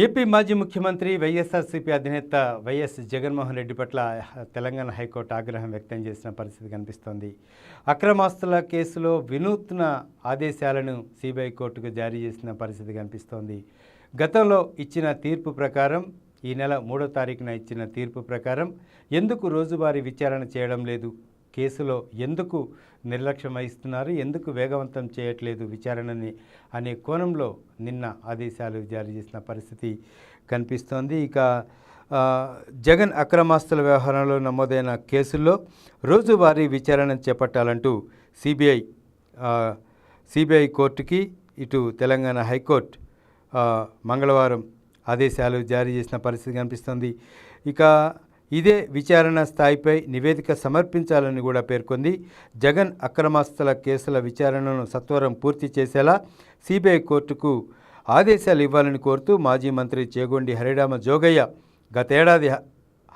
AP మాజీ ముఖ్యమంత్రి వైఎస్ఆర్సీపీ అధినేత వైఎస్ జగన్మోహన్ రెడ్డి పట్ల తెలంగాణ హైకోర్టు ఆగ్రహం వ్యక్తం చేసిన పరిస్థితి కనిపిస్తోంది. అక్రమాస్తుల కేసులో వినూత్న ఆదేశాలను సిబిఐ కోర్టుకు జారీ చేసిన పరిస్థితి కనిపిస్తోంది. గతంలో ఇచ్చిన తీర్పు ప్రకారం ఈ నెల మూడో తారీఖున ఇచ్చిన తీర్పు ప్రకారం ఎందుకు రోజువారీ విచారణ చేయడం లేదు? కేసులో ఎందుకు నిర్లక్ష్యం వహిస్తున్నారు ఎందుకు వేగవంతం చేయట్లేదు విచారణని అనే కోణంలో నిన్న ఆదేశాలు జారీ చేసిన పరిస్థితి కనిపిస్తోంది. ఇక జగన్ అక్రమాస్తుల వ్యవహారంలో నమోదైన కేసుల్లో రోజువారీ విచారణ చేపట్టాలంటూ సిబిఐ సిబిఐ కోర్టుకి ఇటు తెలంగాణ హైకోర్టు మంగళవారం ఆదేశాలు జారీ చేసిన పరిస్థితి కనిపిస్తుంది. ఇక ఇదే విచారణ స్థాయిపై నివేదిక సమర్పించాలని కూడా పేర్కొంది. జగన్ అక్రమాస్తుల కేసుల విచారణను సత్వరం పూర్తి చేసేలా సిబిఐ కోర్టుకు ఆదేశాలు ఇవ్వాలని కోరుతూ మాజీ మంత్రి చేగొండి హరిరామ జోగయ్య గతేడాది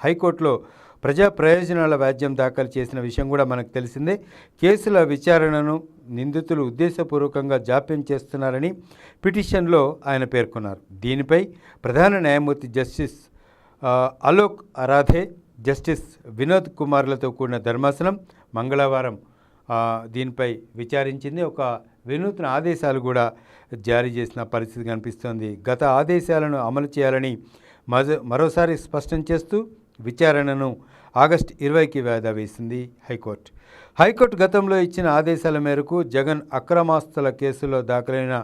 హైకోర్టులో ప్రజా ప్రయోజనాల వ్యాజ్యం దాఖలు చేసిన విషయం కూడా మనకు తెలిసిందే. కేసుల విచారణను నిందితులు ఉద్దేశపూర్వకంగా జాప్యం చేస్తున్నారని పిటిషన్లో ఆయన పేర్కొన్నారు. దీనిపై ప్రధాన న్యాయమూర్తి జస్టిస్ అలోక్ అరాధే జస్టిస్ వినోద్ కుమార్లతో కూడిన ధర్మాసనం మంగళవారం దీనిపై విచారించింది. ఒక వినూత్న ఆదేశాలు కూడా జారీ చేసిన పరిస్థితి కనిపిస్తోంది. గత ఆదేశాలను అమలు చేయాలని మరోసారి స్పష్టం చేస్తూ విచారణను ఆగస్టు ఇరవైకి వాయిదా వేసింది హైకోర్టు. హైకోర్టు గతంలో ఇచ్చిన ఆదేశాల మేరకు జగన్ అక్రమాస్తుల కేసులో దాఖలైన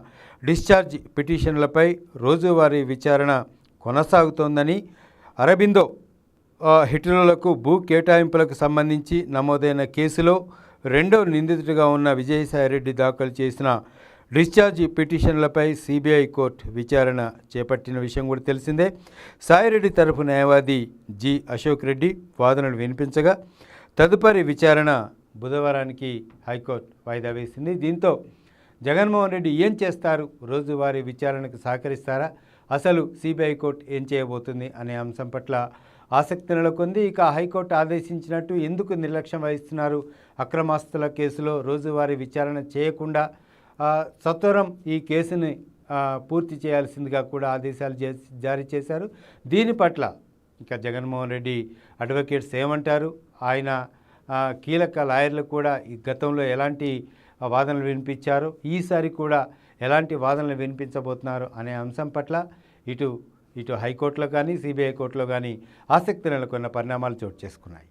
డిశ్చార్జ్ పిటిషన్లపై రోజువారీ విచారణ కొనసాగుతోందని అరబిందో ఆ, భూ కేటాయింపులకు సంబంధించి నమోదైన కేసులో రెండో నిందితుడిగా ఉన్న విజయసాయిరెడ్డి దాఖలు చేసిన డిశ్చార్జ్ పిటిషన్లపై సిబిఐ కోర్టు విచారణ చేపట్టిన విషయం కూడా తెలిసిందే. సాయిరెడ్డి తరఫు న్యాయవాది జి అశోక్ రెడ్డి వాదనలు వినిపించగా తదుపరి విచారణ బుధవారానికి హైకోర్టు వాయిదా వేసింది. దీంతో జగన్మోహన్ రెడ్డి ఏం చేస్తారు? రోజువారీ విచారణకు సహకరిస్తారా? అసలు సిబిఐ కోర్టు ఏం చేయబోతుంది అనే అంశం పట్ల ఆసక్తి నెలకొంది. ఇక హైకోర్టు ఆదేశించినట్టు ఎందుకు నిర్లక్ష్యం వహిస్తున్నారు? అక్రమాస్తుల కేసులో రోజువారీ విచారణ చేయకుండా సత్వరం ఈ కేసుని పూర్తి చేయాల్సిందిగా కూడా ఆదేశాలు జారీ చేశారు. దీని పట్ల ఇంకా జగన్మోహన్ రెడ్డి అడ్వకేట్స్ ఏమంటారు? ఆయన కీలక లాయర్లు కూడా ఈ గతంలో ఎలాంటి వాదనలు వినిపించారు. ఈసారి కూడా ఎలాంటి వాదనలు వినిపించబోతున్నారు అనే అంశం పట్ల ఇటు ఇటు హైకోర్టులో కానీ సిబిఐ కోర్టులో కానీ ఆసక్తి నెలకొన్న పరిణామాలు చోటు చేసుకున్నాయి.